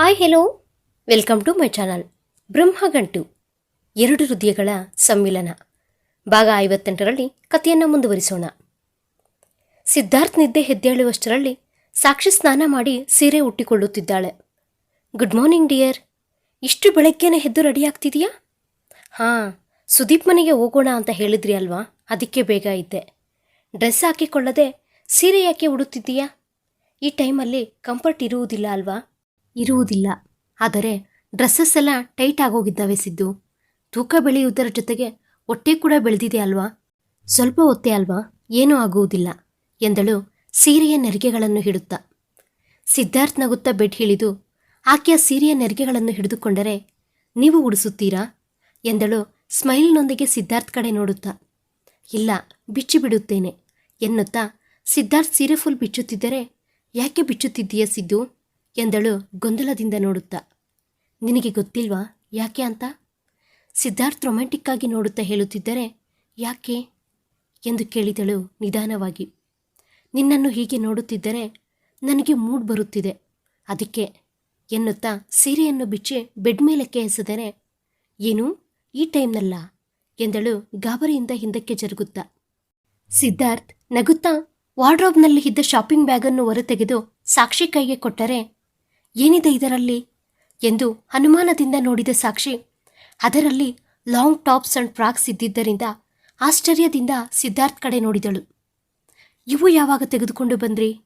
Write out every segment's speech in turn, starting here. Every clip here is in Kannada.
Hi hello welcome to my channel Brahmagantu ಎರಡು ಹೃದಯಗಳ ಸಮ್ಮಿಲನ. ಭಾಗ ಐವತ್ತೆಂಟರಲ್ಲಿ ಕಥೆಯನ್ನು ಮುಂದುವರಿಸೋಣ. ಸಿದ್ಧಾರ್ಥ್ ನಿದ್ದೆ ಹೆದ್ದೇಳುವಷ್ಟರಲ್ಲಿ ಸಾಕ್ಷಿ ಸ್ನಾನ ಮಾಡಿ ಸೀರೆ ಉಟ್ಟಿಕೊಳ್ಳುತ್ತಿದ್ದಾಳೆ. ಗುಡ್ ಮಾರ್ನಿಂಗ್ ಡಿಯರ್ ಇಷ್ಟು ಬೆಳಗ್ಗೆನೆ ಎದ್ದು ರೆಡಿ ಆಗ್ತಿದೆಯಾ? ಹಾಂ, ಸುದೀಪ್ ಮನೆಗೆ ಹೋಗೋಣ ಅಂತ ಹೇಳಿದ್ರಿ ಅಲ್ವಾ? ಅದಕ್ಕೆ ಬೇಗ ಇದ್ದೆ. ಡ್ರೆಸ್ ಹಾಕಿಕೊಳ್ಳದೆ ಸೀರೆ ಯಾಕೆ ಉಡುತ್ತಿದ್ದೀಯಾ? ಈ ಟೈಮಲ್ಲಿ ಕಂಫರ್ಟ್ ಇರುವುದಿಲ್ಲ ಅಲ್ವಾ? ಇರುವುದಿಲ್ಲ. ಆದರೆ ಡ್ರೆಸ್ಸಸ್ ಎಲ್ಲ ಟೈಟ್ ಆಗೋಗಿದ್ದಾವೆ ಸಿದ್ದು. ತೂಕ ಬೆಳೆಯುವುದರ ಜೊತೆಗೆ ಹೊಟ್ಟೆ ಕೂಡ ಬೆಳೆದಿದೆ ಅಲ್ವಾ? ಸ್ವಲ್ಪ ಒತ್ತೆ ಅಲ್ವಾ? ಏನೂ ಆಗುವುದಿಲ್ಲ ಎಂದಳು ಸೀರೆಯ ನೆರಿಗೆಗಳನ್ನು ಹಿಡುತ್ತಾ. ಸಿದ್ಧಾರ್ಥ್ ನಗುತ್ತಾ ಬೆಡ್ ಹಿಡಿದು ಆಕೆಯ ಸೀರೆಯ ನೆರಿಗೆಗಳನ್ನು ಹಿಡಿದುಕೊಂಡರೆ ನೀವು ಉಡಿಸುತ್ತೀರಾ? ಎಂದಳು ಸ್ಮೈಲ್ನೊಂದಿಗೆ ಸಿದ್ಧಾರ್ಥ್ ಕಡೆ ನೋಡುತ್ತಾ. ಇಲ್ಲ, ಬಿಚ್ಚಿ ಬಿಡುತ್ತೇನೆ ಎನ್ನುತ್ತಾ ಸಿದ್ಧಾರ್ಥ್ ಸೀರೆ ಫುಲ್ ಬಿಚ್ಚುತ್ತಿದ್ದರೆ ಯಾಕೆ ಬಿಚ್ಚುತ್ತಿದ್ದೀಯ ಸಿದ್ದು? ಎಂದಳು ಗೊಂದಲದಿಂದ ನೋಡುತ್ತಾ. ನಿನಗೆ ಗೊತ್ತಿಲ್ವಾ ಯಾಕೆ ಅಂತ? ಸಿದ್ಧಾರ್ಥ್ ರೊಮ್ಯಾಂಟಿಕ್ ಆಗಿ ನೋಡುತ್ತಾ ಹೇಳುತ್ತಿದ್ದರೆ ಯಾಕೆ? ಎಂದು ಕೇಳಿದಳು ನಿಧಾನವಾಗಿ. ನಿನ್ನನ್ನು ಹೀಗೆ ನೋಡುತ್ತಿದ್ದರೆ ನನಗೆ ಮೂಡ್ ಬರುತ್ತಿದೆ. ಅದಕ್ಕೆ ಎನ್ನುತ್ತಾ ಸೀರೆಯನ್ನು ಬಿಚ್ಚಿ ಬೆಡ್ ಮೇಲಕ್ಕೆ ಎಸೆದರೆ ಏನು? ಈ ಟೈಮ್ನಲ್ಲ ಎಂದಳು ಗಾಬರಿಯಿಂದ ಹಿಂದಕ್ಕೆ ಜರುಗುತ್ತಾ. ಸಿದ್ಧಾರ್ಥ್ ನಗುತ್ತಾ ವಾರ್ಡ್ರೋಬ್ನಲ್ಲಿ ಇದ್ದ ಶಾಪಿಂಗ್ ಬ್ಯಾಗನ್ನು ಹೊರತೆಗೆದು ಸಾಕ್ಷಿ ಕೈಗೆ ಕೊಟ್ಟರೆ ಏನಿದೆ ಇದರಲ್ಲಿ? ಎಂದು ಅನುಮಾನದಿಂದ ನೋಡಿದ ಸಾಕ್ಷಿ. ಅದರಲ್ಲಿ ಲಾಂಗ್ ಟಾಪ್ಸ್ ಅಂಡ್ ಫ್ರಾಕ್ಸ್ ಇದ್ದಿದ್ದರಿಂದ ಆಶ್ಚರ್ಯದಿಂದ ಸಿದ್ಧಾರ್ಥ್ ಕಡೆ ನೋಡಿದಳು. ಇವು ಯಾವಾಗ ತೆಗೆದುಕೊಂಡು ಬಂದ್ರಿ?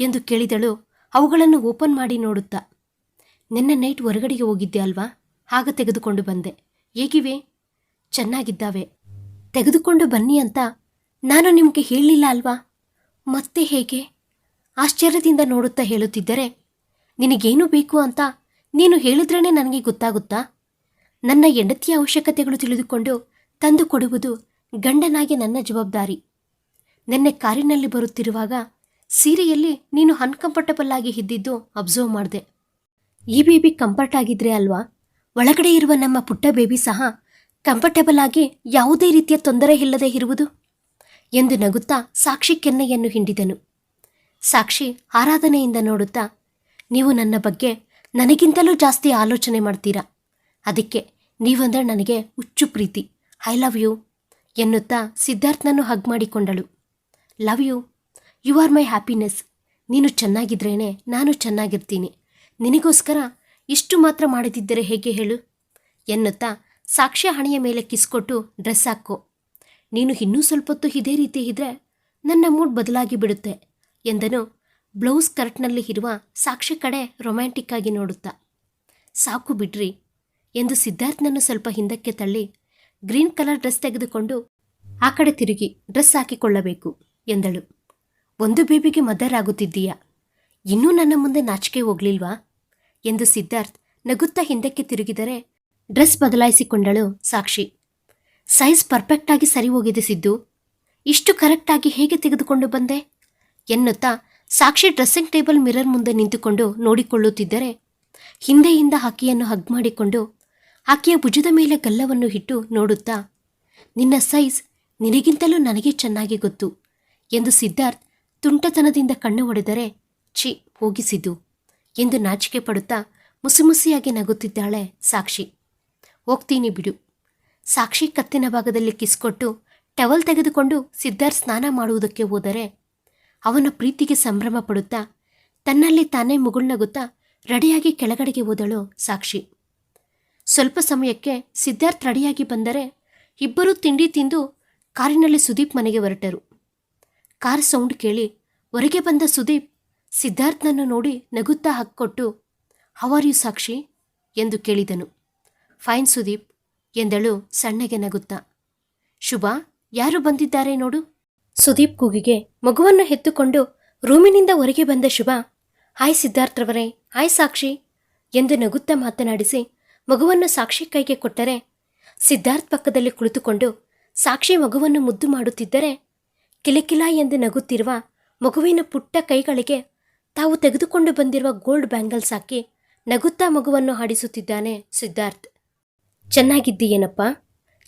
ಎಂದು ಕೇಳಿದಳು. ಅವುಗಳನ್ನು ಓಪನ್ ಮಾಡಿ ನೋಡುತ್ತಾ. ನಿನ್ನೆ ನೈಟ್ ಹೊರಗಡೆಗೆ ಹೋಗಿದ್ದೆ ಅಲ್ವಾ? ಆಗ ತೆಗೆದುಕೊಂಡು ಬಂದೆ. ಹೇಗಿವೆ? ಚೆನ್ನಾಗಿದ್ದಾವೆ. ತೆಗೆದುಕೊಂಡು ಬನ್ನಿ ಅಂತ ನಾನು ನಿಮಗೆ ಹೇಳಲಿಲ್ಲ ಅಲ್ವಾ? ಮತ್ತೆ ಹೇಗೆ? ಆಶ್ಚರ್ಯದಿಂದ ನೋಡುತ್ತಾ ಹೇಳುತ್ತಿದ್ದರೆ ನಿನಗೇನು ಬೇಕು ಅಂತ ನೀನು ಹೇಳಿದ್ರೇ ನನಗೆ ಗೊತ್ತಾಗುತ್ತಾ? ನನ್ನ ಹೆಂಡತಿಯ ಅವಶ್ಯಕತೆಗಳು ತಿಳಿದುಕೊಂಡು ತಂದು ಕೊಡುವುದು ಗಂಡನಾಗಿ ನನ್ನ ಜವಾಬ್ದಾರಿ. ನಿನ್ನೆ ಕಾರಿನಲ್ಲಿ ಬರುತ್ತಿರುವಾಗ ಸೀರೆಯಲ್ಲಿ ನೀನು ಅನ್ಕಂಫರ್ಟಬಲ್ ಆಗಿ ಇದ್ದಿದ್ದು ಅಬ್ಸರ್ವ್ ಮಾಡಿದೆ. ಈ ಬೇಬಿ ಕಂಫರ್ಟ್ ಆಗಿದ್ರೆ ಅಲ್ವಾ? ಒಳಗಡೆ ಇರುವ ನಮ್ಮ ಪುಟ್ಟ ಬೇಬಿ ಸಹ ಕಂಫರ್ಟಬಲ್ ಆಗಿ ಯಾವುದೇ ರೀತಿಯ ತೊಂದರೆ ಇಲ್ಲದೆ ಇರುವುದು? ಎಂದು ನಗುತ್ತಾ ಸಾಕ್ಷಿ ಕೆನ್ನೆಯನ್ನು ಹಿಂಡಿದನು. ಸಾಕ್ಷಿ ಆರಾಧನೆಯಿಂದ ನೋಡುತ್ತಾ ನೀವು ನನ್ನ ಬಗ್ಗೆ ನನಗಿಂತಲೂ ಜಾಸ್ತಿ ಆಲೋಚನೆ ಮಾಡ್ತೀರಾ? ಅದಕ್ಕೆ ನೀವಂದ್ರೆ ನನಗೆ ಹುಚ್ಚು ಪ್ರೀತಿ. ಐ ಲವ್ ಯು ಎನ್ನುತ್ತಾ ಸಿದ್ಧಾರ್ಥನನ್ನು hug ಮಾಡಿಕೊಂಡಳು. Love you you are my happiness ನೀನು ಚೆನ್ನಾಗಿದ್ರೇನೆ ನಾನು ಚೆನ್ನಾಗಿರ್ತೀನಿ. ನಿನಗೋಸ್ಕರ ಇಷ್ಟು ಮಾತ್ರ ಮಾಡದಿದ್ದರೆ ಹೇಗೆ ಹೇಳು? ಎನ್ನುತ್ತಾ ಸಾಕ್ಷ್ಯ ಹಣೆಯ ಮೇಲೆ ಕಿಸ್ಕೊಟ್ಟು ಡ್ರೆಸ್ ಹಾಕೋ. ನೀನು ಇನ್ನೂ ಸ್ವಲ್ಪ ಹೊತ್ತು ಇದೇ ರೀತಿ ಇದ್ರೆ ನನ್ನ ಮೂಡ್ ಬದಲಾಗಿ ಬಿಡುತ್ತೆ ಎಂದನು ಬ್ಲೌಸ್ ಕರ್ಟ್ನಲ್ಲಿ ಇರುವ ಸಾಕ್ಷಿ ಕಡೆ ರೊಮ್ಯಾಂಟಿಕ್ ಆಗಿ ನೋಡುತ್ತಾ, ಸಾಕು ಬಿಡ್ರಿ ಎಂದು ಸಿದ್ಧಾರ್ಥನನ್ನು ಸ್ವಲ್ಪ ಹಿಂದಕ್ಕೆ ತಳ್ಳಿ, ಗ್ರೀನ್ ಕಲರ್ ಡ್ರೆಸ್ ತೆಗೆದುಕೊಂಡು ಆ ಕಡೆ ತಿರುಗಿ ಡ್ರೆಸ್ ಹಾಕಿಕೊಳ್ಳಬೇಕು ಎಂದಳು. ಒಂದು ಬೇಬಿಗೆ ಮದರ್ ಆಗುತ್ತಿದ್ದೀಯಾ? ಇನ್ನೂ ನನ್ನ ಮುಂದೆ ನಾಚಿಕೆ ಹೋಗ್ಲಿಲ್ವಾ? ಎಂದು ಸಿದ್ಧಾರ್ಥ್ ನಗುತ್ತಾ ಹಿಂದಕ್ಕೆ ತಿರುಗಿದರೆ ಡ್ರೆಸ್ ಬದಲಾಯಿಸಿಕೊಂಡಳು ಸಾಕ್ಷಿ. ಸೈಜ್ ಪರ್ಫೆಕ್ಟಾಗಿ ಸರಿ ಹೋಗಿದೆ ಸಿದ್ದು. ಇಷ್ಟು ಕರೆಕ್ಟಾಗಿ ಹೇಗೆ ತೆಗೆದುಕೊಂಡು ಬಂದೆ? ಎನ್ನುತ್ತಾ ಸಾಕ್ಷಿ ಡ್ರೆಸ್ಸಿಂಗ್ ಟೇಬಲ್ ಮಿರರ್ ಮುಂದೆ ನಿಂತುಕೊಂಡು ನೋಡಿಕೊಳ್ಳುತ್ತಿದ್ದರೆ ಹಿಂದೆಯಿಂದ ಆಕೆಯನ್ನು ಹಗ್ ಮಾಡಿಕೊಂಡು ಆಕೆಯ ಭುಜದ ಮೇಲೆ ಗಲ್ಲವನ್ನು ಇಟ್ಟು ನೋಡುತ್ತಾ, ನಿನ್ನ ಸೈಜ್ ನಿನಗಿಂತಲೂ ನನಗೆ ಚೆನ್ನಾಗಿ ಗೊತ್ತು ಎಂದು ಸಿದ್ಧಾರ್ಥ್ ತುಂಟತನದಿಂದ ಕಣ್ಣು ಹೊಡೆದರೆ ಛಿ, ಹೋಗಿಸಿದ್ದು ಎಂದು ನಾಚಿಕೆ ಪಡುತ್ತಾ ಮುಸಿಮುಸಿಯಾಗಿ ನಗುತ್ತಿದ್ದಾಳೆ ಸಾಕ್ಷಿ. ಹೋಗ್ತೀನಿ ಬಿಡು. ಸಾಕ್ಷಿ ಕತ್ತಿನ ಭಾಗದಲ್ಲಿ ಕಿಸ್ಕೊಟ್ಟು ಟವಲ್ ತೆಗೆದುಕೊಂಡು ಸಿದ್ಧಾರ್ಥ್ ಸ್ನಾನ ಮಾಡುವುದಕ್ಕೆ ಹೋದರೆ ಅವನ ಪ್ರೀತಿಗೆ ಸಂಭ್ರಮ ಪಡುತ್ತಾ, ತನ್ನಲ್ಲಿ ತಾನೇ ಮುಗುಳ್ನಗುತ್ತಾ ರೆಡಿಯಾಗಿ ಕೆಳಗಡೆಗೆ ಓದಳು ಸಾಕ್ಷಿ. ಸ್ವಲ್ಪ ಸಮಯಕ್ಕೆ ಸಿದ್ಧಾರ್ಥ್ ರೆಡಿಯಾಗಿ ಬಂದರೆ ಇಬ್ಬರೂ ತಿಂಡಿ ತಿಂದು ಕಾರಿನಲ್ಲಿ ಸುದೀಪ್ ಮನೆಗೆ ಹೊರಟರು. ಕಾರ್ ಸೌಂಡ್ ಕೇಳಿ ಹೊರಗೆ ಬಂದ ಸುದೀಪ್ ಸಿದ್ಧಾರ್ಥ್ನನ್ನು ನೋಡಿ ನಗುತ್ತಾ ಹಕ್ಕೊಟ್ಟು ಹವಾರ್ ಯು ಸಾಕ್ಷಿ? ಎಂದು ಕೇಳಿದನು. ಫೈನ್ ಸುದೀಪ್, ಎಂದಳು ಸಣ್ಣಗೆ ನಗುತ್ತಾ. ಶುಭ, ಯಾರು ಬಂದಿದ್ದಾರೆ ನೋಡು? ಸುದೀಪ್ ಕೂಗಿಗೆ ಮಗುವನ್ನು ಹೆತ್ತುಕೊಂಡು ರೂಮಿನಿಂದ ಹೊರಗೆ ಬಂದ ಶುಭ, ಹಾಯ್ ಸಿದ್ಧಾರ್ಥ್ರವರೇ ಹಾಯ್ ಸಾಕ್ಷಿ, ಎಂದು ನಗುತ್ತಾ ಮಾತನಾಡಿಸಿ ಮಗುವನ್ನು ಸಾಕ್ಷಿ ಕೈಗೆ ಕೊಟ್ಟರೆ ಸಿದ್ಧಾರ್ಥ್ ಪಕ್ಕದಲ್ಲಿ ಕುಳಿತುಕೊಂಡು ಸಾಕ್ಷಿ ಮಗುವನ್ನು ಮುದ್ದು ಮಾಡುತ್ತಿದ್ದರೆ ಕಿಲಕಿಲ ಎಂದು ನಗುತ್ತಿರುವ ಮಗುವಿನ ಪುಟ್ಟ ಕೈಗಳಿಗೆ ತಾವು ತೆಗೆದುಕೊಂಡು ಬಂದಿರುವ ಗೋಲ್ಡ್ ಬ್ಯಾಂಗಲ್ಸ್ ಹಾಕಿ ನಗುತ್ತಾ ಮಗುವನ್ನು ಹಾಡಿಸುತ್ತಿದ್ದಾನೆ ಸಿದ್ಧಾರ್ಥ್. ಚೆನ್ನಾಗಿದ್ದೀಯೇನಪ್ಪ,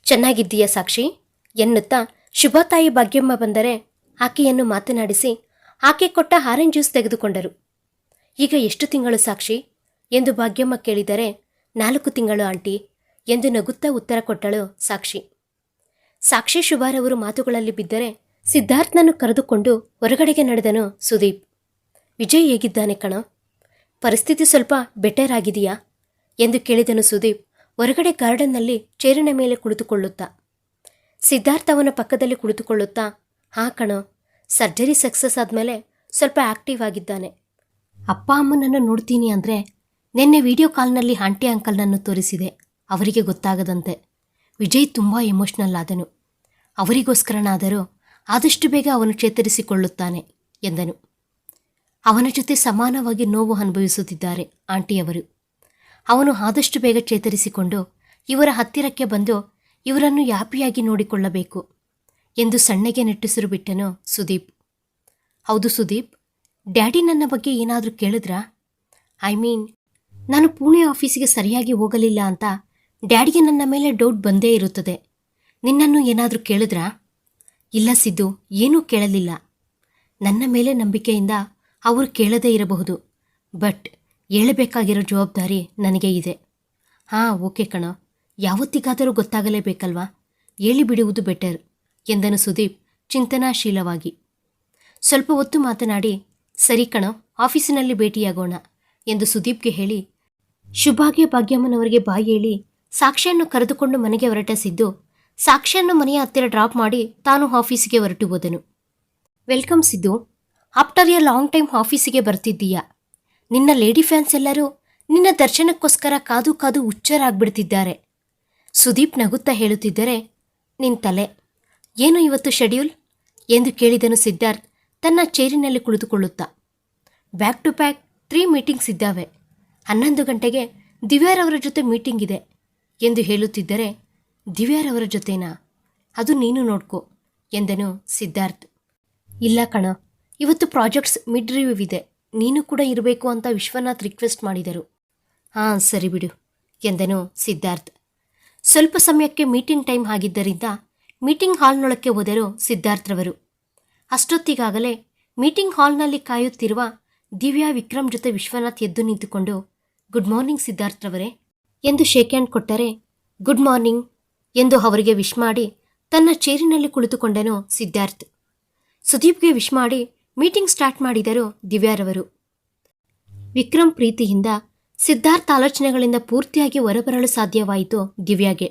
ಚೆನ್ನಾಗಿದ್ದೀಯ ಸಾಕ್ಷಿ, ಎನ್ನುತ್ತಾ ಶುಭತಾಯಿ ಭಾಗ್ಯಮ್ಮ ಬಂದರೆ ಆಕೆಯನ್ನು ಮಾತನಾಡಿಸಿ ಆಕೆ ಕೊಟ್ಟ ಆರೆಂಜ್ ಜ್ಯೂಸ್ ತೆಗೆದುಕೊಂಡರು. ಈಗ ಎಷ್ಟು ತಿಂಗಳು ಸಾಕ್ಷಿ? ಎಂದು ಭಾಗ್ಯಮ್ಮ ಕೇಳಿದರೆ, ನಾಲ್ಕು ತಿಂಗಳು ಆಂಟಿ, ಎಂದು ನಗುತ್ತಾ ಉತ್ತರ ಕೊಟ್ಟಳು ಸಾಕ್ಷಿ. ಸಾಕ್ಷಿ ಶುಭಾರವರು ಮಾತುಗಳಲ್ಲಿ ಬಿದ್ದರೆ ಸಿದ್ಧಾರ್ಥನನ್ನು ಕರೆದುಕೊಂಡು ಹೊರಗಡೆಗೆ ನಡೆದನು ಸುದೀಪ್. ವಿಜಯ್ ಹೇಗಿದ್ದಾನೆ ಕಣ? ಪರಿಸ್ಥಿತಿ ಸ್ವಲ್ಪ ಬೆಟರ್ ಆಗಿದೆಯಾ? ಎಂದು ಕೇಳಿದನು ಸುದೀಪ್, ಹೊರಗಡೆ ಗಾರ್ಡನ್ನಲ್ಲಿ ಚೇರಿನ ಮೇಲೆ ಕುಳಿತುಕೊಳ್ಳುತ್ತಾ. ಸಿದ್ಧಾರ್ಥ್ ಅವನ ಪಕ್ಕದಲ್ಲಿ ಕುಳಿತುಕೊಳ್ಳುತ್ತಾ, ಹಾ ಕಣೋ, ಸರ್ಜರಿ ಸಕ್ಸಸ್ ಆದಮೇಲೆ ಸ್ವಲ್ಪ ಆಕ್ಟಿವ್ ಆಗಿದ್ದಾನೆ. ಅಪ್ಪ ಅಮ್ಮನನ್ನು ನೋಡ್ತೀನಿ ಅಂದರೆ ನಿನ್ನೆ ವಿಡಿಯೋ ಕಾಲ್ನಲ್ಲಿ ಆಂಟಿ ಅಂಕಲ್ನನ್ನು ತೋರಿಸಿದೆ. ಅವರಿಗೆ ಗೊತ್ತಾಗದಂತೆ. ವಿಜಯ್ ತುಂಬ ಎಮೋಷ್ನಲ್ ಆದನು. ಅವರಿಗೋಸ್ಕರನಾದರೂ ಆದಷ್ಟು ಬೇಗ ಅವನು ಚೇತರಿಸಿಕೊಳ್ಳುತ್ತಾನೆ, ಎಂದನು. ಅವನ ಜೊತೆ ಸಮಾನವಾಗಿ ನೋವು ಅನುಭವಿಸುತ್ತಿದ್ದಾರೆ ಆಂಟಿಯವರು. ಅವನು ಆದಷ್ಟು ಬೇಗ ಚೇತರಿಸಿಕೊಂಡು ಇವರ ಹತ್ತಿರಕ್ಕೆ ಬಂದು ಇವರನ್ನು ಯಾಪಿಯಾಗಿ ನೋಡಿಕೊಳ್ಳಬೇಕು ಎಂದು ಸಣ್ಣಗೆ ನೆಟ್ಟಿಸಿರು ಬಿಟ್ಟನು ಸುದೀಪ್. ಹೌದು ಸುದೀಪ್, ಡ್ಯಾಡಿ ನನ್ನ ಬಗ್ಗೆ ಏನಾದರೂ ಕೇಳಿದ್ರಾ? ಐ ಮೀನ್, ನಾನು ಪುಣೆ ಆಫೀಸಿಗೆ ಸರಿಯಾಗಿ ಹೋಗಲಿಲ್ಲ ಅಂತ ಡ್ಯಾಡಿಗೆ ನನ್ನ ಮೇಲೆ ಡೌಟ್ ಬಂದೇ ಇರುತ್ತದೆ. ನಿನ್ನನ್ನು ಏನಾದರೂ ಕೇಳಿದ್ರಾ? ಇಲ್ಲ ಸಿದ್ದು, ಏನೂ ಕೇಳಲಿಲ್ಲ. ನನ್ನ ಮೇಲೆ ನಂಬಿಕೆಯಿಂದ ಅವರು ಕೇಳದೇ ಇರಬಹುದು, ಬಟ್ ಹೇಳಬೇಕಾಗಿರೋ ಜವಾಬ್ದಾರಿ ನನಗೆ ಇದೆ. ಹಾಂ, ಓಕೆ ಕಣ. ಯಾವತ್ತಿಗಾದರೂ ಗೊತ್ತಾಗಲೇಬೇಕಲ್ವಾ? ಹೇಳಿಬಿಡುವುದು ಬೆಟರ್ ಎಂದನು ಸುದೀಪ್ ಚಿಂತನಾಶೀಲವಾಗಿ. ಸ್ವಲ್ಪ ಹೊತ್ತು ಮಾತನಾಡಿ, ಸರಿ ಕಣ, ಆಫೀಸಿನಲ್ಲಿ ಭೇಟಿಯಾಗೋಣ ಎಂದು ಸುದೀಪ್ಗೆ ಹೇಳಿ, ಶುಭಾಗ್ಯ ಭಾಗ್ಯಮ್ಮನವರಿಗೆ ಬಾಯಿ ಹೇಳಿ ಸಾಕ್ಷಿಯನ್ನು ಕರೆದುಕೊಂಡು ಮನೆಗೆ ಹೊರಟಿಸಿದ್ದು ಸಾಕ್ಷಿಯನ್ನು ಮನೆಯ ಹತ್ತಿರ ಡ್ರಾಪ್ ಮಾಡಿ ತಾನು ಆಫೀಸಿಗೆ ಹೊರಟು ಹೋದನು. Welcome Siddu, after a long time ಆಫೀಸಿಗೆ ಬರ್ತಿದ್ದೀಯಾ? ನಿನ್ನ ಲೇಡಿ ಫ್ಯಾನ್ಸ್ ಎಲ್ಲರೂ ನಿನ್ನ ದರ್ಶನಕ್ಕೋಸ್ಕರ ಕಾದು ಕಾದು ಹುಚ್ಚರಾಗ್ಬಿಡ್ತಿದ್ದಾರೆ. ಸುದೀಪ್ ನಗುತ್ತಾ ಹೇಳುತ್ತಿದ್ದರೆ, ನಿನ್ ತಲೆ, ಏನು ಇವತ್ತು ಶೆಡ್ಯೂಲ್? ಎಂದು ಕೇಳಿದನು ಸಿದ್ಧಾರ್ಥ್ ತನ್ನ ಚೇರಿನಲ್ಲಿ ಕುಳಿತುಕೊಳ್ಳುತ್ತಾ. Back to back three meetings ಇದ್ದಾವೆ. ಹನ್ನೊಂದು ಗಂಟೆಗೆ ದಿವ್ಯಾರವರ ಜೊತೆ ಮೀಟಿಂಗ್ ಇದೆ ಎಂದು ಹೇಳುತ್ತಿದ್ದರೆ ದಿವ್ಯಾರವರ ಜೊತೆನಾ? ಅದು ನೀನು ನೋಡ್ಕೋ ಎಂದನು ಸಿದ್ಧಾರ್ಥ್. ಇಲ್ಲ ಕಣ, ಇವತ್ತು ಪ್ರಾಜೆಕ್ಟ್ಸ್ ಮಿಡ್ ರಿವ್ಯೂ ಇದೆ. ನೀನು ಕೂಡ ಇರಬೇಕು ಅಂತ ವಿಶ್ವನಾಥ್ ರಿಕ್ವೆಸ್ಟ್ ಮಾಡಿದರು. ಹಾಂ, ಸರಿ ಬಿಡು ಎಂದನು ಸಿದ್ಧಾರ್ಥ್. ಸ್ವಲ್ಪ ಸಮಯಕ್ಕೆ ಮೀಟಿಂಗ್ ಟೈಮ್ ಆಗಿದ್ದರಿಂದ ಮೀಟಿಂಗ್ ಹಾಲ್ನೊಳಕ್ಕೆ ಹೋದರು ಸಿದ್ಧಾರ್ಥರವರು. ಅಷ್ಟೊತ್ತಿಗಾಗಲೇ ಮೀಟಿಂಗ್ ಹಾಲ್ನಲ್ಲಿ ಕಾಯುತ್ತಿರುವ ದಿವ್ಯಾ ವಿಕ್ರಮ್ ಜೊತೆ ವಿಶ್ವನಾಥ್ ಎದ್ದು ನಿಂತುಕೊಂಡು, ಗುಡ್ ಮಾರ್ನಿಂಗ್ ಸಿದ್ಧಾರ್ಥರವರೇ ಎಂದು ಶೇಕ್ ಹ್ಯಾಂಡ್ ಕೊಟ್ಟರೆ, ಗುಡ್ ಮಾರ್ನಿಂಗ್ ಎಂದು ಅವರಿಗೆ ವಿಶ್ ಮಾಡಿ ತನ್ನ ಚೇರಿನಲ್ಲಿ ಕುಳಿತುಕೊಂಡನು ಸಿದ್ಧಾರ್ಥ್. ಸುದೀಪ್ಗೆ ವಿಶ್ ಮಾಡಿ ಮೀಟಿಂಗ್ ಸ್ಟಾರ್ಟ್ ಮಾಡಿದರು ದಿವ್ಯಾರವರು. ವಿಕ್ರಮ್ ಪ್ರೀತಿಯಿಂದ ಸಿದ್ಧಾರ್ಥ್ ಆಲೋಚನೆಗಳಿಂದ ಪೂರ್ತಿಯಾಗಿ ಹೊರಬರಲು ಸಾಧ್ಯವಾಯಿತು ದಿವ್ಯಾಗೆ.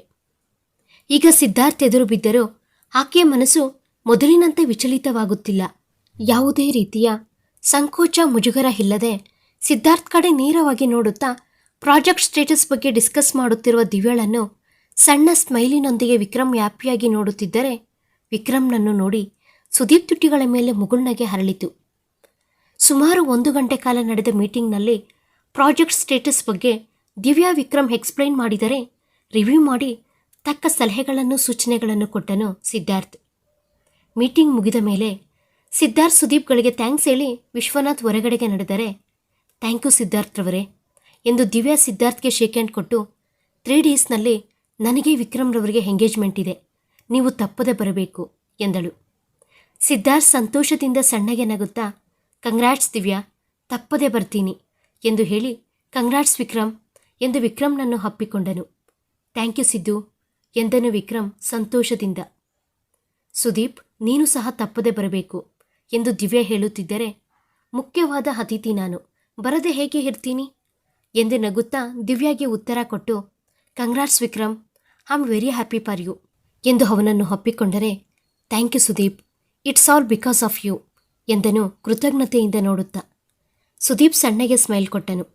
ಈಗ ಸಿದ್ಧಾರ್ಥ ಎದುರು ಬಿದ್ದರೂ ಆಕೆಯ ಮನಸ್ಸು ಮೊದಲಿನಂತೆ ವಿಚಲಿತವಾಗುತ್ತಿಲ್ಲ. ಯಾವುದೇ ರೀತಿಯ ಸಂಕೋಚ ಮುಜುಗರ ಇಲ್ಲದೆ ಸಿದ್ಧಾರ್ಥ್ ಕಡೆ ನೇರವಾಗಿ ನೋಡುತ್ತಾ ಪ್ರಾಜೆಕ್ಟ್ ಸ್ಟೇಟಸ್ ಬಗ್ಗೆ ಡಿಸ್ಕಸ್ ಮಾಡುತ್ತಿರುವ ದಿವ್ಯಾಳನ್ನು ಸಣ್ಣ ಸ್ಮೈಲಿನೊಂದಿಗೆ ವಿಕ್ರಮ್ ವ್ಯಾಪಿಯಾಗಿ ನೋಡುತ್ತಿದ್ದರೆ ವಿಕ್ರಮ್ನನ್ನು ನೋಡಿ ಸುದೀಪ್ ತುಟಿಗಳ ಮೇಲೆ ಮುಗುಳ್ನಗೆ ಹರಳಿತು. ಸುಮಾರು ಒಂದು ಗಂಟೆ ಕಾಲ ನಡೆದ ಮೀಟಿಂಗ್ನಲ್ಲಿ ಪ್ರಾಜೆಕ್ಟ್ ಸ್ಟೇಟಸ್ ಬಗ್ಗೆ ದಿವ್ಯಾ ವಿಕ್ರಮ್ ಎಕ್ಸ್ಪ್ಲೈನ್ ಮಾಡಿದರೆ ರಿವ್ಯೂ ಮಾಡಿ ತಕ್ಕ ಸಲಹೆಗಳನ್ನು, ಸೂಚನೆಗಳನ್ನು ಕೊಟ್ಟನು ಸಿದ್ಧಾರ್ಥ್. ಮೀಟಿಂಗ್ ಮುಗಿದ ಮೇಲೆ ಸಿದ್ಧಾರ್ಥ್ ಸುದೀಪ್ಗಳಿಗೆ ಥ್ಯಾಂಕ್ಸ್ ಹೇಳಿ ವಿಶ್ವನಾಥ್ ಹೊರಗಡೆಗೆ ನಡೆದರೆ ಥ್ಯಾಂಕ್ ಯು ಸಿದ್ಧಾರ್ಥ್ರವರೇ ಎಂದು ದಿವ್ಯಾ ಸಿದ್ಧಾರ್ಥ್ಗೆ ಶೇಕ್ ಹ್ಯಾಂಡ್ ಕೊಟ್ಟು ತ್ರೀ ಡೇಸ್ನಲ್ಲಿ ನನಗೆ ವಿಕ್ರಮ್ರವರಿಗೆ ಎಂಗೇಜ್ಮೆಂಟ್ ಇದೆ, ನೀವು ತಪ್ಪದೆ ಬರಬೇಕು ಎಂದಳು. ಸಿದ್ಧಾರ್ಥ್ ಸಂತೋಷದಿಂದ ಸಣ್ಣಗೆ ನಗುತ್ತಾ ಕಂಗ್ರಾಟ್ಸ್ ದಿವ್ಯಾ, ತಪ್ಪದೆ ಬರ್ತೀನಿ. ಎಂದು ಹೇಳಿ, ಕಂಗ್ರಾಟ್ಸ್ ವಿಕ್ರಮ್ ಎಂದು ವಿಕ್ರಮ್ನನ್ನು ಹಪ್ಪಿಕೊಂಡನು ಥ್ಯಾಂಕ್ ಯು ಸಿದ್ದು ಎಂದನು ವಿಕ್ರಮ್ ಸಂತೋಷದಿಂದ. ಸುದೀಪ್, ನೀನು ಸಹ ತಪ್ಪದೆ ಬರಬೇಕು ಎಂದು ದಿವ್ಯಾ ಹೇಳುತ್ತಿದ್ದರೆ, ಮುಖ್ಯವಾದ ಅತಿಥಿ ನಾನು. ಬರದೆ ಹೇಗೆ ಇರ್ತೀನಿ? ಎಂದು ನಗುತ್ತಾ ದಿವ್ಯಾಗೆ ಉತ್ತರ ಕೊಟ್ಟು, congrats Vikram I am very happy for you ಎಂದು ಅವನನ್ನು ಹಪ್ಪಿಕೊಂಡರೆ thank you Sudeep, it's all because of you ಎಂದನು ಕೃತಜ್ಞತೆಯಿಂದ ನೋಡುತ್ತಾ. ಸುದೀಪ್ ಸಣ್ಣಗೆ ಸ್ಮೈಲ್ ಕೊಟ್ಟನು.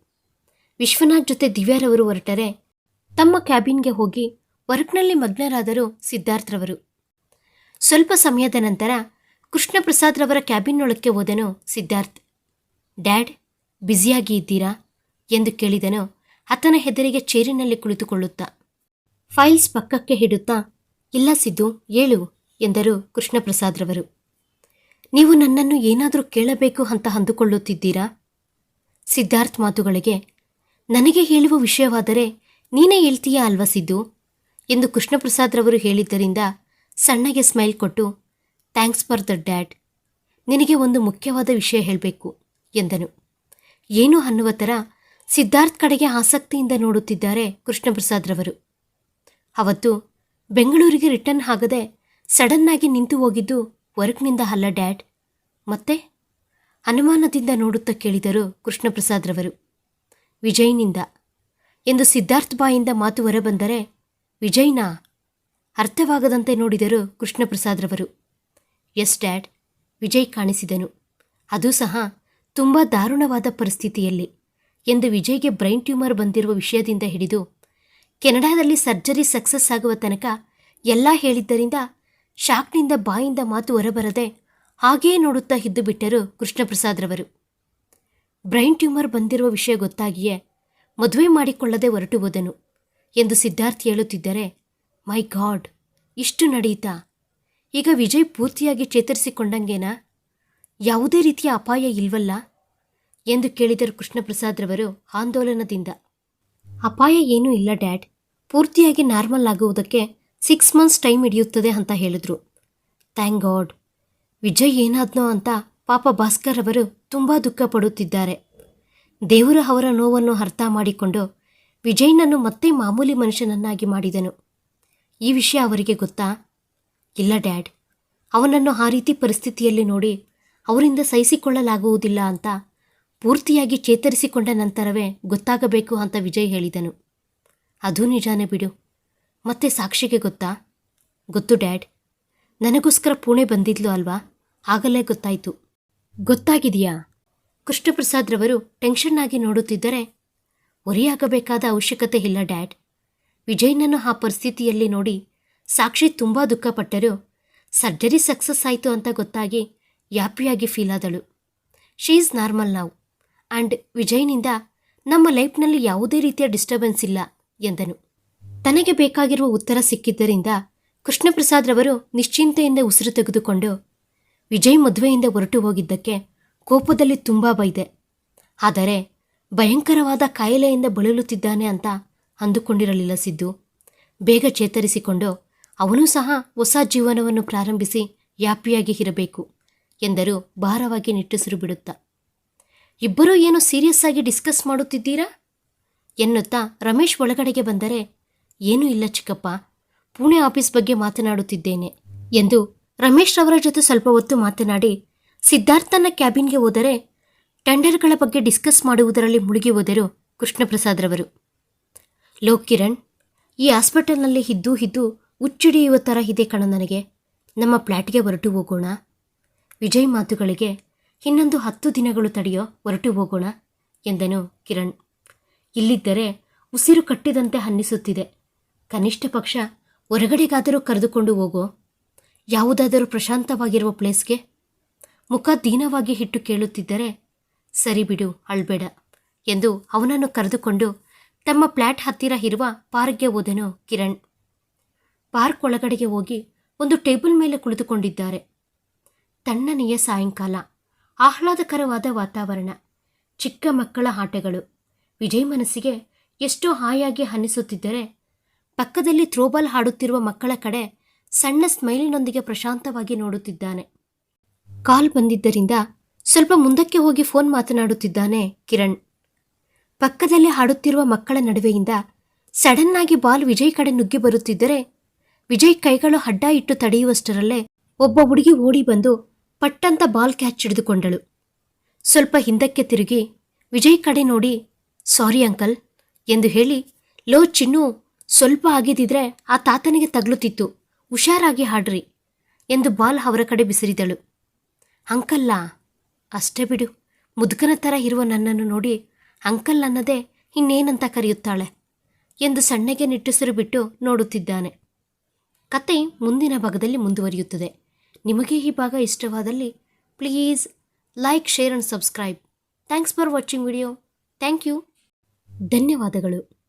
ವಿಶ್ವನಾಥ್ ಜೊತೆ ದಿವ್ಯಾರವರು ಹೊರಟರೆ, ತಮ್ಮ ಕ್ಯಾಬಿನ್ಗೆ ಹೋಗಿ ವರ್ಕ್ನಲ್ಲಿ ಮಗ್ನರಾದರು ಸಿದ್ಧಾರ್ಥ್ರವರು. ಸ್ವಲ್ಪ ಸಮಯದ ನಂತರ ಕೃಷ್ಣಪ್ರಸಾದ್ರವರ ಕ್ಯಾಬಿನ್ನೊಳಕ್ಕೆ ಹೋದನು ಸಿದ್ಧಾರ್ಥ್. ಡ್ಯಾಡ್, ಬ್ಯುಸಿಯಾಗಿ ಇದ್ದೀರಾ? ಎಂದು ಕೇಳಿದನು, ಆತನ ಹೆದರಿಗೆ ಚೇರಿನಲ್ಲಿ ಕುಳಿತುಕೊಳ್ಳುತ್ತಾ. ಫೈಲ್ಸ್ ಪಕ್ಕಕ್ಕೆ ಹಿಡುತ್ತಾ? ಇಲ್ಲ ಸಿದ್ದು ಏಳು ಎಂದರು ಕೃಷ್ಣಪ್ರಸಾದ್ರವರು ನೀವು ನನ್ನನ್ನು ಏನಾದರೂ ಕೇಳಬೇಕು ಅಂತ ಅಂದುಕೊಳ್ಳುತ್ತಿದ್ದೀರಾ? ಸಿದ್ಧಾರ್ಥ್ ಮಾತುಗಳಿಗೆ, ನನಗೆ ಹೇಳುವ ವಿಷಯವಾದರೆ ನೀನೇ ಹೇಳ್ತೀಯಾ ಅಲ್ವಾ ಸಿದ್ದು? ಎಂದು ಕೃಷ್ಣಪ್ರಸಾದ್ರವರು ಹೇಳಿದ್ದರಿಂದ ಸಣ್ಣಗೆ ಸ್ಮೈಲ್ ಕೊಟ್ಟು, ಥ್ಯಾಂಕ್ಸ್ ಫಾರ್ ದ ಡ್ಯಾಡ್, ನಿನಗೆ ಒಂದು ಮುಖ್ಯವಾದ ವಿಷಯ ಹೇಳಬೇಕು, ಎಂದನು. ಏನು ಅನ್ನುವ ಥರ ಸಿದ್ಧಾರ್ಥ್ ಕಡೆಗೆ ಆಸಕ್ತಿಯಿಂದ ನೋಡುತ್ತಿದ್ದಾರೆ ಕೃಷ್ಣಪ್ರಸಾದ್ರವರು ಅವತ್ತು ಬೆಂಗಳೂರಿಗೆ ರಿಟರ್ನ್ ಆಗದೆ ಸಡನ್ನಾಗಿ ನಿಂತು ಹೋಗಿದ್ದು ವರ್ಕ್ನಿಂದ ಅಲ್ಲ ಡ್ಯಾಡ್, ಮತ್ತೆ ಅನುಮಾನದಿಂದ ನೋಡುತ್ತಾ ಕೇಳಿದರು ಕೃಷ್ಣಪ್ರಸಾದ್ರವರು. ವಿಜಯ್ನಿಂದ. ಎಂದು ಸಿದ್ಧಾರ್ಥ್ ಬಾಯಿಂದ ಮಾತು ಹೊರಬಂದರೆ, ವಿಜಯ್ನ ಅರ್ಥವಾಗದಂತೆ ನೋಡಿದರು ಕೃಷ್ಣಪ್ರಸಾದ್ರವರು. ಎಸ್ ಡ್ಯಾಡ್, ವಿಜಯ್ ಕಾಣಿಸಿದನು. ಅದು ಸಹ ತುಂಬ ದಾರುಣವಾದ ಪರಿಸ್ಥಿತಿಯಲ್ಲಿ, ಎಂದು ವಿಜಯ್ಗೆ ಬ್ರೈನ್ ಟ್ಯೂಮರ್ ಬಂದಿರುವ ವಿಷಯದಿಂದ ಹಿಡಿದು, ಕೆನಡಾದಲ್ಲಿ ಸರ್ಜರಿ ಸಕ್ಸಸ್ ಆಗುವ ತನಕ ಎಲ್ಲ ಹೇಳಿದ್ದರಿಂದ ಶಾಕ್ನಿಂದ ಬಾಯಿಂದ ಮಾತು ಹೊರಬರದೆ ಹಾಗೇ ನೋಡುತ್ತಾ ಇದ್ದು ಬಿಟ್ಟರು ಕೃಷ್ಣಪ್ರಸಾದ್ರವರು. ಬ್ರೈನ್ ಟ್ಯೂಮರ್ ಬಂದಿರುವ ವಿಷಯ ಗೊತ್ತಾಗಿಯೇ ಮದುವೆ ಮಾಡಿಕೊಳ್ಳದೆ ಹೊರಟು ಹೋದನು ಎಂದು ಸಿದ್ಧಾರ್ಥ್ ಹೇಳುತ್ತಿದ್ದರೆ, ಮೈ ಗಾಡ್, ಇಷ್ಟು ನಡೀತಾ? ಈಗ ವಿಜಯ್ ಪೂರ್ತಿಯಾಗಿ ಚೇತರಿಸಿಕೊಂಡಂಗೇನಾ? ಯಾವುದೇ ರೀತಿಯ ಅಪಾಯ ಇಲ್ವಲ್ಲ? ಎಂದು ಕೇಳಿದರು ಕೃಷ್ಣಪ್ರಸಾದ್ರವರು ಆಂದೋಲನದಿಂದ. ಅಪಾಯ ಏನೂ ಇಲ್ಲ ಡ್ಯಾಡ್, ಪೂರ್ತಿಯಾಗಿ ನಾರ್ಮಲ್ ಆಗುವುದಕ್ಕೆ ಸಿಕ್ಸ್ ಮಂತ್ಸ್ ಟೈಮ್ ಹಿಡಿಯುತ್ತದೆ ಅಂತ ಹೇಳಿದ್ರು. ಥ್ಯಾಂಕ್ ಗಾಡ್ ವಿಜಯ್ ಏನಾದ್ನೋ ಅಂತ ಪಾಪ ಭಾಸ್ಕರ್ ಅವರು ತುಂಬ ದುಃಖ ಪಡುತ್ತಿದ್ದಾರೆ. ದೇವರು ಅವರ ನೋವನ್ನು ಅರ್ಥ ಮಾಡಿಕೊಂಡು ವಿಜಯ್ನನ್ನು ಮತ್ತೆ ಮಾಮೂಲಿ ಮನುಷ್ಯನನ್ನಾಗಿ ಮಾಡಿದನು. ಈ ವಿಷಯ ಅವರಿಗೆ ಗೊತ್ತಾ? ಇಲ್ಲ ಡ್ಯಾಡ್. ಅವನನ್ನು ಆ ರೀತಿ ಪರಿಸ್ಥಿತಿಯಲ್ಲಿ ನೋಡಿ ಅವರಿಂದ ಸಹಿಸಿಕೊಳ್ಳಲಾಗುವುದಿಲ್ಲ ಅಂತ ಪೂರ್ತಿಯಾಗಿ ಚೇತರಿಸಿಕೊಂಡ ನಂತರವೇ ಗೊತ್ತಾಗಬೇಕು ಅಂತ ವಿಜಯ್ ಹೇಳಿದನು. ಅದು ನಿಜಾನೇ ಬಿಡು. ಮತ್ತೆ ಸಾಕ್ಷಿಗೆ ಗೊತ್ತಾ? ಗೊತ್ತು ಡ್ಯಾಡ್. ನನಗೋಸ್ಕರ ಪುಣೆ ಬಂದಿದ್ಲು ಅಲ್ವಾ? ಆಗಲೇ ಗೊತ್ತಾಯಿತು. ಗೊತ್ತಾಗಿದೆಯಾ? ಕೃಷ್ಣಪ್ರಸಾದ್ರವರು ಟೆನ್ಷನ್ನಾಗಿ ನೋಡುತ್ತಿದ್ದರೆ ಒರಿಯಾಗಬೇಕಾದ ಅವಶ್ಯಕತೆ ಇಲ್ಲ, ಡ್ಯಾಡ್. ವಿಜಯ್ನನ್ನು ಆ ಪರಿಸ್ಥಿತಿಯಲ್ಲಿ ನೋಡಿ ಸಾಕ್ಷಿ ತುಂಬ ದುಃಖಪಟ್ಟರು. ಸರ್ಜರಿ ಸಕ್ಸಸ್ ಆಯಿತು ಅಂತ ಗೊತ್ತಾಗಿ ಯಾಪಿಯಾಗಿ ಫೀಲ್ ಆದಳು. ಶೀ ಈಸ್ ನಾರ್ಮಲ್ ನಾವು ಆ್ಯಂಡ್ ವಿಜಯ್ನಿಂದ ನಮ್ಮ ಲೈಫ್ನಲ್ಲಿ ಯಾವುದೇ ರೀತಿಯ ಡಿಸ್ಟರ್ಬೆನ್ಸ್ ಇಲ್ಲ ಎಂದನು. ತನಗೆ ಬೇಕಾಗಿರುವ ಉತ್ತರ ಸಿಕ್ಕಿದ್ದರಿಂದ ಕೃಷ್ಣಪ್ರಸಾದ್ರವರು ನಿಶ್ಚಿಂತೆಯಿಂದ ಉಸಿರು ತೆಗೆದುಕೊಂಡು ವಿಜಯ್ ಮದುವೆಯಿಂದ ಹೊರಟು ಹೋಗಿದ್ದಕ್ಕೆ ಕೋಪದಲ್ಲಿ ತುಂಬ ಬೈದೆ ಆದರೆ ಭಯಂಕರವಾದ ಕಾಯಿಲೆಯಿಂದ ಬಳಲುತ್ತಿದ್ದಾನೆ ಅಂತ ಅಂದುಕೊಂಡಿರಲಿಲ್ಲ ಸಿದ್ದು. ಬೇಗ ಚೇತರಿಸಿಕೊಂಡು ಅವನೂ ಸಹ ಹೊಸ ಜೀವನವನ್ನು ಪ್ರಾರಂಭಿಸಿ ಯಾಪಿಯಾಗಿ ಇರಬೇಕು ಎಂದರು ಭಾರವಾಗಿ ನಿಟ್ಟುಸಿರು ಬಿಡುತ್ತಾ. ಇಬ್ಬರೂ ಏನು ಸೀರಿಯಸ್ ಆಗಿ ಡಿಸ್ಕಸ್ ಮಾಡುತ್ತಿದ್ದೀರಾ? ಎನ್ನುತ್ತಾ ರಮೇಶ್ ಒಳಗಡೆಗೆ ಬಂದರೆ, ಏನೂ ಇಲ್ಲ ಚಿಕ್ಕಪ್ಪ, ಪುಣೆ ಆಫೀಸ್ ಬಗ್ಗೆ ಮಾತನಾಡುತ್ತಿದ್ದೇನೆ ಎಂದು ರಮೇಶ್ ಅವರ ಜೊತೆ ಸ್ವಲ್ಪ ಹೊತ್ತು ಮಾತನಾಡಿ, ಸಿದ್ಧಾರ್ಥನ ಕ್ಯಾಬಿನ್ಗೆ ಹೋದರೆ ಟೆಂಡರ್ಗಳ ಬಗ್ಗೆ ಡಿಸ್ಕಸ್ ಮಾಡುವುದರಲ್ಲಿ ಮುಳುಗಿ ಹೋದರು ಕೃಷ್ಣಪ್ರಸಾದ್ರವರು ಲೋ ಕಿರಣ್ ಈ ಹಾಸ್ಪಿಟಲ್ನಲ್ಲಿ ಇದ್ದು ಇದ್ದು ಹುಚ್ಚಿಡಿಯುವ ಥರ ಇದೆ ಕಣ ನನಗೆ. ನಮ್ಮ ಫ್ಲ್ಯಾಟ್ಗೆ ಹೊರಟು ಹೋಗೋಣ. ವಿಜಯ್ ಮಾತುಗಳಿಗೆ, ಇನ್ನೊಂದು ಹತ್ತು ದಿನಗಳು ತಡೆಯೋ ಹೊರಟು ಹೋಗೋಣ ಎಂದನು ಕಿರಣ್. ಇಲ್ಲಿದ್ದರೆ ಉಸಿರು ಕಟ್ಟಿದಂತೆ ಅನ್ನಿಸುತ್ತಿದೆ. ಕನಿಷ್ಠ ಪಕ್ಷ ಹೊರಗಡೆಗಾದರೂ ಕರೆದುಕೊಂಡು ಹೋಗೋ ಯಾವುದಾದರೂ ಪ್ರಶಾಂತವಾಗಿರುವ ಪ್ಲೇಸ್ಗೆ? ಮುಖ ದೀನವಾಗಿ ಹಿಟ್ಟು ಕೇಳುತ್ತಿದ್ದರೆ, ಸರಿ ಬಿಡು, ಅಳ್ಬೇಡ, ಎಂದು ಅವನನ್ನು ಕರೆದುಕೊಂಡು ತಮ್ಮ ಫ್ಲ್ಯಾಟ್ ಹತ್ತಿರ ಇರುವ ಪಾರ್ಕ್ಗೆ ಹೋದನು ಕಿರಣ್. ಪಾರ್ಕ್ ಒಳಗಡೆಗೆ ಹೋಗಿ ಒಂದು ಟೇಬಲ್ ಮೇಲೆ ಕುಳಿತುಕೊಂಡಿದ್ದಾರೆ. ತಣ್ಣನೆಯ ಸಾಯಂಕಾಲ, ಆಹ್ಲಾದಕರವಾದ ವಾತಾವರಣ, ಚಿಕ್ಕ ಮಕ್ಕಳ ಆಟಗಳು, ವಿಜಯ್ ಮನಸ್ಸಿಗೆ ಎಷ್ಟೋ ಹಾಯಾಗಿ ಅನ್ನಿಸುತ್ತಿದ್ದರೆ ಪಕ್ಕದಲ್ಲಿ ಥ್ರೋಬಾಲ್ ಹಾಡುತ್ತಿರುವ ಮಕ್ಕಳ ಕಡೆ ಸಣ್ಣ ಸ್ಮೈಲಿನೊಂದಿಗೆ ಪ್ರಶಾಂತವಾಗಿ ನೋಡುತ್ತಿದ್ದಾನೆ. ಕಾಲ್ ಬಂದಿದ್ದರಿಂದ ಸ್ವಲ್ಪ ಮುಂದಕ್ಕೆ ಹೋಗಿ ಫೋನ್ ಮಾತನಾಡುತ್ತಿದ್ದಾನೆ ಕಿರಣ್. ಪಕ್ಕದಲ್ಲಿ ಹಾಡುತ್ತಿರುವ ಮಕ್ಕಳ ನಡುವೆಯಿಂದ ಸಡನ್ ಆಗಿ ಬಾಲ್ ವಿಜಯ್ ಕಡೆ ನುಗ್ಗಿ ಬರುತ್ತಿದ್ದರೆ ವಿಜಯ್ ಕೈಗಳು ಅಡ್ಡ ಇಟ್ಟು ತಡೆಯುವಷ್ಟರಲ್ಲೇ ಒಬ್ಬ ಹುಡುಗಿ ಓಡಿ ಬಂದು ಪಟ್ಟಂತ ಬಾಲ್ ಕ್ಯಾಚ್ ಹಿಡಿದುಕೊಂಡಳು. ಸ್ವಲ್ಪ ಹಿಂದಕ್ಕೆ ತಿರುಗಿ ವಿಜಯ್ ಕಡೆ ನೋಡಿ, ಸಾರಿ ಅಂಕಲ್, ಎಂದು ಹೇಳಿ ಲೋ ಚಿನ್ನು ಸ್ವಲ್ಪ ಆಗಿದ್ದಿದ್ರೆ ಆ ತಾತನಿಗೆ ತಗ್ಲುತ್ತಿತ್ತು. ಹುಷಾರಾಗಿ ಹಾಡ್ರಿ ಎಂದು ಬಾಲ್ ಅವರ ಕಡೆ ಬಿಸಿರಿದಳು. ಅಂಕಲ್ಲ ಅಷ್ಟೇ ಬಿಡು. ಮುದುಕನ ಥರ ಇರುವ ನನ್ನನ್ನು ನೋಡಿ ಅಂಕಲ್ ಅನ್ನದೇ ಇನ್ನೇನಂತ ಕರೆಯುತ್ತಾಳೆ ಎಂದು ಸಣ್ಣಗೆ ನಿಟ್ಟುಸಿರು ಬಿಟ್ಟು ನೋಡುತ್ತಿದ್ದಾನೆ. ಕತೆ ಮುಂದಿನ ಭಾಗದಲ್ಲಿ ಮುಂದುವರಿಯುತ್ತದೆ. ನಿಮಗೆ ಈ ಭಾಗ ಇಷ್ಟವಾದಲ್ಲಿ please like, share and subscribe. Thanks for watching video. Thank you. ಧನ್ಯವಾದಗಳು.